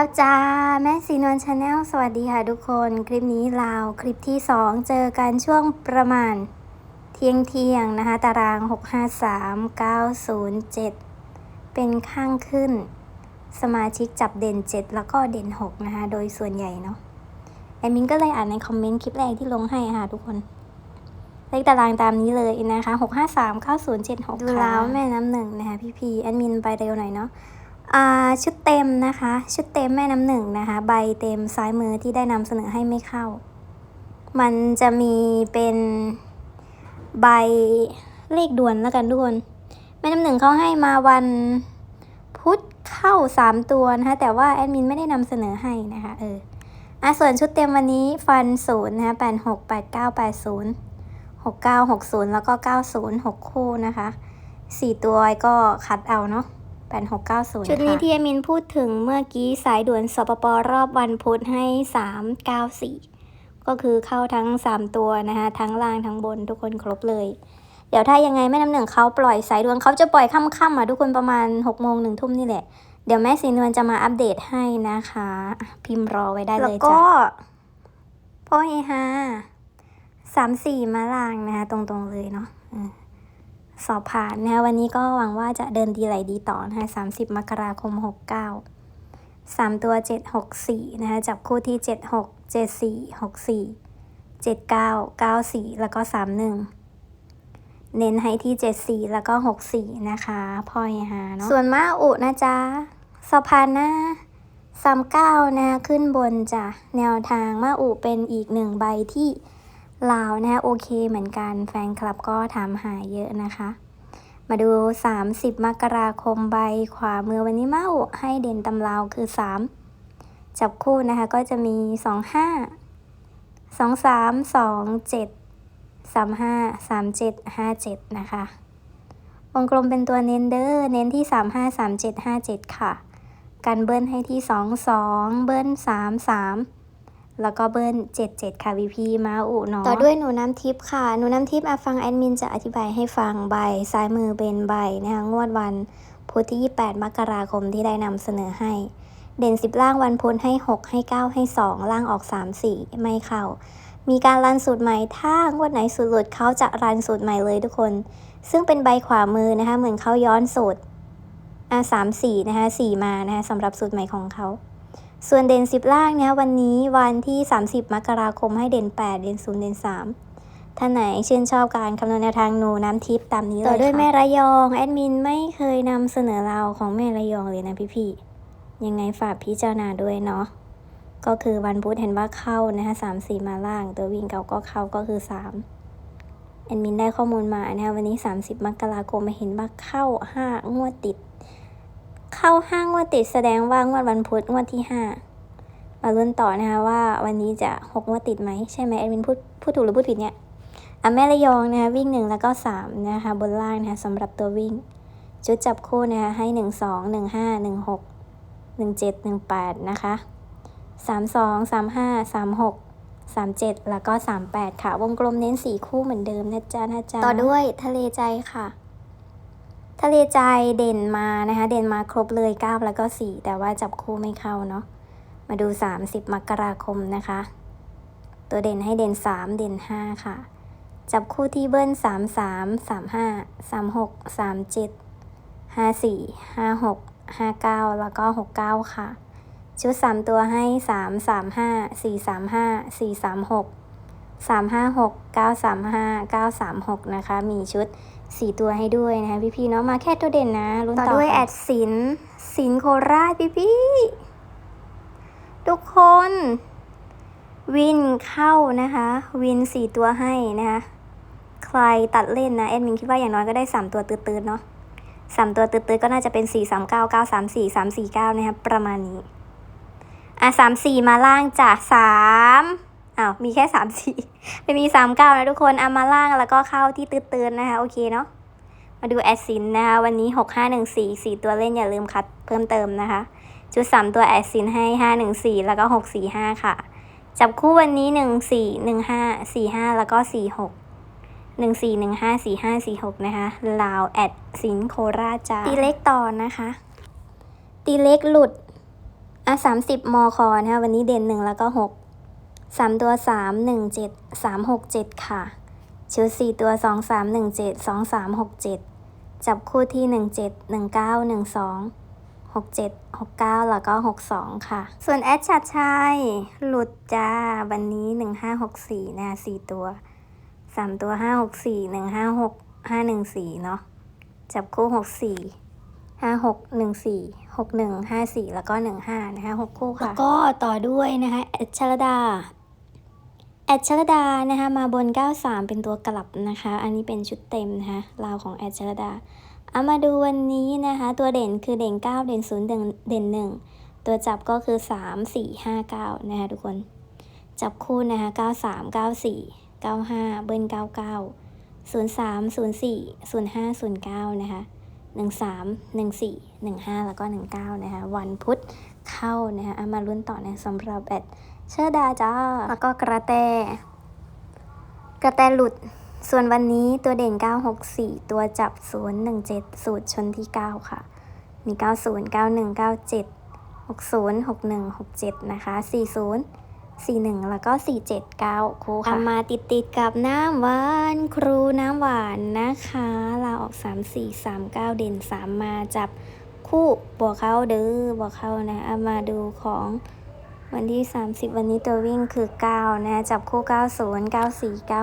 แล้วจ้า แม่สีนวลชาแนลสวัสดีค่ะทุกคน คลิปนี้ลาวคลิปที่ 2 เจอกันช่วงประมาณเที่ยงเที่ยงนะคะ ตาราง 653 907 เป็นข้างขึ้น สมาชิกจับเด่น 7 แล้วก็เด่น 6 นะคะ โดยส่วนใหญ่เนาะแอมินก็เลยอ่านในคอมเมนต์คลิปแรกที่ลงให้ค่ะทุกคนเลขตารางตามนี้เลยนะคะ 653 9076ดูแล้วแม่น้ำหนึ่งนะคะพี่พีแอดมินไปเร็วหน่อยเนาะ ชุดเต็มนะคะ ชุดเต็มแม่น้ำหนึ่งนะคะ ใบเต็มซ้ายมือที่ได้นำเสนอให้ไม่เข้า มันจะมีเป็นใบเลขด่วนแล้วกันทุกคนแม่น้ำหนึ่งเขาให้มาวันพุธเข้าสามตัวนะคะ แต่ว่าแอดมินไม่ได้นำเสนอให้นะคะเอออะส่วนชุดเต็มวันนี้ฟันศูนย์นะคะแปดหกแปดเก้าแปดศูนย์หกเก้าหกศูนย์แล้วก็เก้าศูนย์หกคู่นะคะสี่ตัวก็คัดเอาเนาะ 8690ชุดนี้ที่เอมินพูดถึงเมื่อกี้สายด่วนสปปรอบวันพุธให้ 394 ก็คือเข้าทั้ง 3 ตัวนะคะ ทั้งล่างทั้งบนทุกคนครบเลย เดี๋ยวถ้ายังไงแม่น้ำหนึ่งเขาปล่อยสายด่วนเขาจะปล่อยค่ำๆอะทุกคนประมาณ6โมงหนึ่งทุ่มนี่แหละ เดี๋ยวแม่สีนวลจะมาอัปเดตให้นะคะอะพิมพ์รอไว้ได้เลยจ้ะแล้วก็พ่อเฮฮาสามสี่มาล่างนะคะตรงๆเลยเนาะอืม สอบผ่านนะคะวันนี้ก็หวังว่าจะเดินดีไหลดีต่อนะคะ30มกราคม69 3ตัว764นะคะจับคู่ที่76 74 64 79 94แล้วก็31เน้นให้ที่74แล้วก็64นะคะพ่อยหาเนาะส่วนมาอุนะจ๊ะสอบผ่านหน้า39นะขึ้นบนจ้ะแนวทางมาอุเป็นอีกหนึ่งใบที่ ลาวนะคะโอเคเหมือนกันแฟนคลับก็ถามหาเยอะนะคะ มาดู 30 มกราคมใบขวามือวันนี้เมาให้เด่นตำราวคือ 3 จับคู่นะคะก็จะมี 25 23 27 35 37 57 นะคะวงกลมเป็นตัวเน้นเดอร์เน้นที่ 35 37 57 ค่ะกันเบิ้ลให้ที่ 22 เบิ้ล33 แล้วก็เบิ้ล77 ค่ะ VP มาอุเนาะต่อด้วยหนูน้ำทิพย์ค่ะ หนูน้ำทิพย์อะฟังแอดมินจะอธิบายให้ฟังใบซ้ายมือเป็นใบนะคะงวดวันพุธที่ 28 มกราคมที่ได้นำเสนอให้ เด่น 10 ล่างวันพุธให้ 6 ให้ 9 ให้ 2 ล่างออก 3 4 ไม่เข้า มีการรันสูตรใหม่ถ้างวดไหนสูตรหลุดเขาจะรันสูตรใหม่เลยทุกคน ซึ่งเป็นใบขวามือนะคะเหมือนเขาย้อนสูตรอะสามสี่นะคะสี่มานะคะสำหรับสูตรใหม่ของเขา ส่วนเด่น 10 ล่างเนี่ยวันนี้วันที่ 30 มกราคมให้เด่น 8 เด่น 0 เด่น 3 ท่านไหนชื่นชอบการคำนวณแนวทางหนูน้ำทิพย์ตามนี้เลยต่อด้วยแม่ระยอง แอดมินไม่เคยนำเสนอเราของแม่ระยองเลยนะพี่ๆยังไงฝากพิจารณาด้วยเนาะก็คือวันพุธเห็นว่าเข้านะคะสามสี่มาล่าง ตัววิ่งเก่าก็เข้าก็คือ3แอดมินได้ข้อมูลมานะคะวันนี้ 30 มกราคมเห็นว่าเข้า 5 งวดติด เข้าห้างวดติดแสดงว่างวดวันพุธงวดที่ห้ามาลุ้นต่อนะคะว่าวันนี้จะหกงวดติดไหมใช่ไหมแอดมินพูดพูดถูกหรือพูดผิดเนี่ยอะแม่ระยองนะคะวิ่งหนึ่งแล้วก็สามนะคะบนล่างนะคะสำหรับตัววิ่ง จุดจับคู่นะคะให้หนึ่งสองหนึ่งห้าหนึ่งหกหนึ่งเจ็ดหนึ่งแปดนะคะสามสองสามห้าสามหกสามเจ็ดแล้วก็สามแปดค่ะ วงกลมเน้นสี่คู่เหมือนเดิมนะจ๊ะนะจ๊ะต่อด้วยทะเลใจค่ะ ทะเลใจเด่นมานะคะ เด่นมาครบเลย9แล้วก็ 4 แต่ว่าจับคู่ไม่เข้าเนาะมาดู 30มกราคมนะคะ ตัวเด่นให้เด่น 3 เด่น 5 ค่ะ จับคู่ที่เบิ้ล 3 3 3 5 3 6 3 7 5 4 5 6 5 9 แล้วก็ 69 ค่ะ ชุด 3 ตัวให้ 3 3 5 4 3 5 4 3 6 3 5 6 9 3 5 9 3 6 นะคะ มีชุด สี่ตัวให้ด้วยนะคะพี่ๆเนาะมาแค่ตัวเด่นนะลุ้นต่อด้วยแอดสินสินโคราชพี่ๆทุกคน วินเข้านะคะ วินสี่ตัวให้นะคะ ใครตัดเล่นนะแอดมินคิดว่าอย่างน้อยก็ได้สามตัวตืดๆเนาะสามตัวตืดๆก็น่าจะเป็นสี่สามเก้าเก้าสามสี่สามสี่เก้านะคะประมาณนี้ อะสามสี่มาล่างจ้ะสาม อ้าวมีแค่สามสี่ไม่มีสามเก้านะทุกคนเอามาล่างแล้วก็เข้าที่ตื้นๆนะคะ โอเคเนาะมาดูแอดซินนะคะ วันนี้หกห้าหนึ่งสี่สี่ตัวเล่นอย่าลืมคัดเพิ่มเติมนะคะชุดสามตัวแอดซินให้ห้าหนึ่งสี่แล้วก็หกสี่ห้าค่ะ จับคู่วันนี้หนึ่งสี่หนึ่งห้าสี่ห้าแล้วก็สี่หกหนึ่งสี่หนึ่งห้าสี่ห้าสี่หกนะคะลาวแอดสินโคราชจ้าตีเล็กต่อนะคะ ตีเล็กหลุดอะสามสิบมคอนะคะวันนี้เด่นหนึ่งแล้วก็หก สามตัวสามหนึ่งเจ็ดสามหกเจ็ดค่ะ ชุดสี่ตัวสองสามหนึ่งเจ็ดสองสามหกเจ็ดจับคู่ที่หนึ่งเจ็ดหนึ่งเก้าหนึ่งสองหกเจ็ดหกเก้าแล้วก็หกสองค่ะ ส่วนแอดชัดชัยหลุดจ้า วันนี้หนึ่งห้าหกสี่นะสี่ตัวสามตัวห้าหกสี่หนึ่งห้าหกห้าหนึ่งสี่เนาะ จับคู่หกสี่ห้าหกหนึ่งสี่หกหนึ่งห้าสี่แล้วก็หนึ่งห้านะคะหกคู่ค่ะ แล้วก็ต่อด้วยนะคะแอดชลดา แอดชลดานะคะมาบน 93 เป็นตัวกลับนะคะ อันนี้เป็นชุดเต็มนะคะลาวของแอดชลดาเอามาดูวันนี้นะคะ ตัวเด่นคือเด่น 9 เด่น 0 เด่นเด่น 1 ตัวจับก็คือ 3 4 5 9 นะคะทุกคน จับคู่นะคะ 93 94 95 เบิ้ล99 03 04 05 09 นะคะหนึ่งสามหนึ่งสี่หนึ่งห้าแล้วก็หนึ่งเก้านะคะ วันพุธ เข้านะคะเอามาลุ้นต่อนะสำหรับแอดเชอร์ดาจ้า แล้วก็กระแต กระแตหลุด ส่วนวันนี้ตัวเด่น 964 ตัวจับ 017 สูตรชนที่ 9 ค่ะ มี 90 91 97 60 61 67 นะคะ 40 41 แล้วก็ 479 คู่ค่ะมาติดติดๆกับน้ำหวานครูน้ำหวานนะคะลาออก 3 4 3 9 เด่น 3 มาจับ คู่บวกเข้าเด้อบวกเข้านะเอามาดูของวันที่ 30 วันนี้ตัววิ่งคือ 9 นะ จับคู่ 90 94 96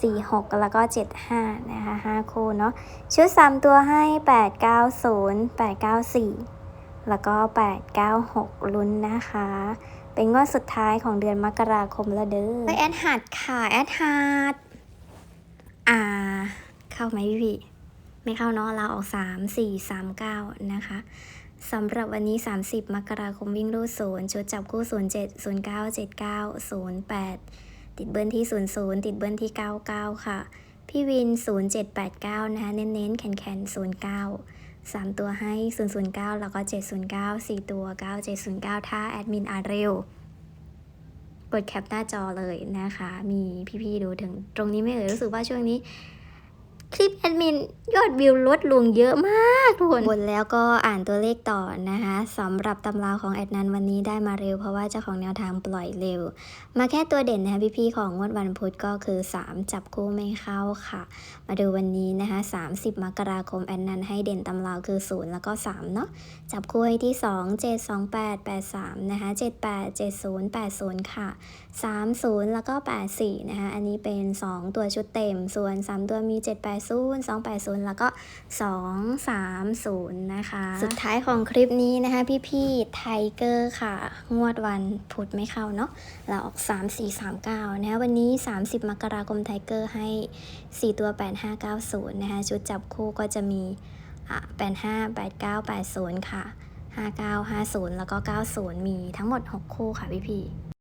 46 แล้วก็ 75 นะคะ 5 คู่เนาะ ชุด 3 ตัวให้ 890 894 แล้วก็ 896 ลุ้นนะคะ เป็นงวดสุดท้ายของเดือนมกราคมแล้วเด้อไปแอดหัดค่ะ แอดหัดอ่า เข้าไหมพี่ ไม่เข้าเนาะเราออก 3 4 3 9 นะคะสำหรับวันนี้ 30 มกราคมวิ่งรูดศูนย์ชุดจับคู่ 0 7 0 9 7 9 0 8 ติดเบิ้ลที่ 0 0 ติดเบิ้ลที่ 99 ค่ะ พี่วิน 0789 นะคะ เน้นๆ แข็งๆ 09สามตัวให้ 009 แล้วก็ 709 4 ตัว 9709 ถ้าแอดมินอาเร็วกดแคปหน้าจอเลยนะคะ มีพี่ๆดูถึงตรงนี้ไม่เอ่ยรู้สึกว่าช่วงนี้ คลิปแอดมินยอดวิวลดลงเยอะมากทุกคนบนแล้วก็อ่านตัวเลขต่อนะคะสำหรับตำราของแอดนันวันนี้ได้มาเร็ว เพราะว่าเจ้าของแนวทางปล่อยเร็ว มาแค่ตัวเด่นนะคะพี่ๆของงวดวันพุธก็คือ 3 จับคู่ไม่เข้าค่ะ มาดูวันนี้นะคะ30 มกราคมแอดนันให้เด่นตำราคือ 0 แล้วก็3เนาะจับคู่ให้ที่ 2 7 2 8 8 3นะคะ78 70 80 ค่ะ 30 แล้วก็ 84 นะคะ อันนี้เป็น 2 ตัวชุดเต็ม ส่วน 3 ตัวมี 780 280 แล้วก็ 230 นะคะ สุดท้ายของคลิปนี้นะคะ พี่ๆไทเกอร์ค่ะ งวดวันพุธไม่เข้าเนาะ เราออก 3 4 3 9 นะคะ วันนี้ 30 มกราคมไทเกอร์ให้ 4 ตัว 8590 นะคะ ชุดจับคู่ก็จะมีะ85 89 80 ค่ะ 59 50 แล้วก็ 90 มีทั้งหมด 6 คู่ค่ะพี่ๆ